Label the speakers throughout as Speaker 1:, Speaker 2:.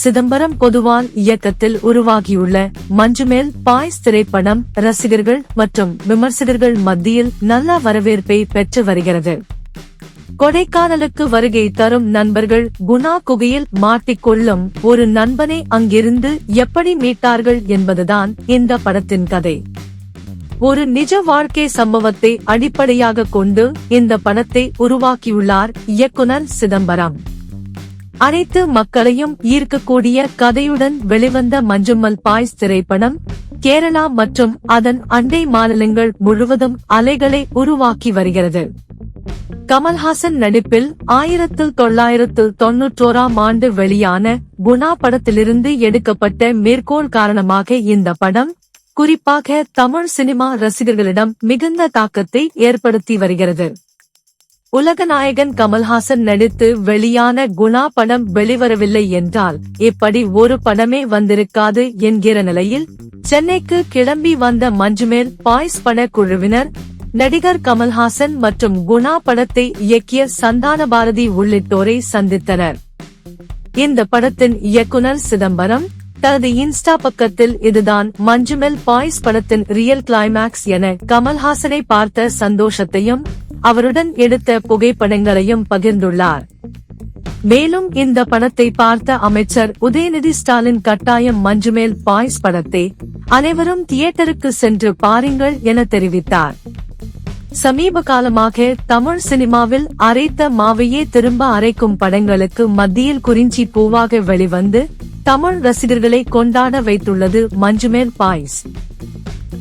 Speaker 1: சிதம்பரம் பொதுவான் இயக்கத்தில் உருவாகியுள்ள மஞ்சுமேல் பாய்ஸ் திரைப்படம் ரசிகர்கள் மற்றும் விமர்சகர்கள் மத்தியில் நல்ல வரவேற்பை பெற்று வருகிறது. கொடைக்கானலுக்கு வருகை தரும் நண்பர்கள் குணா குகையில் மாட்டிக்கொள்ளும் ஒரு நண்பனை அங்கிருந்து எப்படி மீட்டார்கள் என்பதுதான் இந்த படத்தின் கதை. ஒரு நிஜ வாழ்க்கை சம்பவத்தை அடிப்படையாக கொண்டு இந்த படத்தை உருவாக்கியுள்ளார் இயக்குனர் சிதம்பரம். அனைத்து மக்களையும் ஈர்க்கக்கூடிய கதையுடன் வெளிவந்த மஞ்சுமல் பாய்ஸ் திரைப்படம் கேரளா மற்றும் அதன் அண்டை மாநிலங்கள் முழுவதும் அலைகளை உருவாக்கி வருகிறது. கமல்ஹாசன் நடிப்பில் ஆயிரத்து தொள்ளாயிரத்து தொன்னூற்றோராம் ஆண்டு வெளியான குணா படத்திலிருந்து எடுக்கப்பட்ட மேற்கோள் காரணமாக இந்த படம் குறிப்பாக தமிழ் சினிமா ரசிகர்களிடம் மிகுந்த தாக்கத்தை ஏற்படுத்தி வருகிறது. உலகநாயகன் கமல்ஹாசன் நடித்து வெளியான குணா படம் வெளிவரவில்லை என்றால் இப்படி ஒரு படமே வந்திருக்காது என்கிற நிலையில் சென்னைக்கு கிளம்பி வந்த மஞ்சுமேல் பாய்ஸ் பட குழுவினர் நடிகர் கமல்ஹாசன் மற்றும் குணா படத்தை இயக்கிய சந்தான பாரதி உள்ளிட்டோரை சந்தித்தனர். இந்த படத்தின் இயக்குனர் சிதம்பரம் தனது இன்ஸ்டா பக்கத்தில் இதுதான் மஞ்சுமெல் பாய்ஸ் படத்தின் ரியல் கிளைமேக்ஸ் என கமல்ஹாசனை பார்த்த சந்தோஷத்தையும் அவருடன் எடுத்த புகைப்படங்களையும் பகிர்ந்துள்ளார். மேலும் இந்த படத்தை பார்த்த அமைச்சர் உதயநிதி ஸ்டாலின் கட்டாயம் மஞ்சுமேல் பாய்ஸ் படத்தை அனைவரும் தியேட்டருக்கு சென்று பாருங்கள் என தெரிவித்தார். சமீப காலமாக தமிழ் சினிமாவில் அரைத்த மாவையே திரும்ப அரைக்கும் படங்களுக்கு மத்தியில் குறிஞ்சி பூவாக வெளிவந்து தமிழ் ரசிகர்களை கொண்டாட வைத்துள்ளது மஞ்சுமேல் பாய்ஸ்.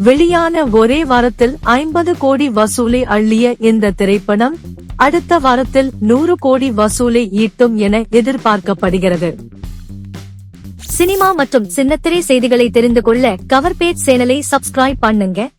Speaker 1: வெளியான ஒரே வாரத்தில் ஐம்பது கோடி வசூலை அள்ளிய இந்த திரைப்படம் அடுத்த வாரத்தில் நூறு கோடி வசூலை ஈட்டும் என எதிர்பார்க்கப்படுகிறது.
Speaker 2: சினிமா மற்றும் சின்னத்திரை செய்திகளை தெரிந்து கொள்ள கவர் பேஜ் சேனலை சப்ஸ்கிரைப் பண்ணுங்க.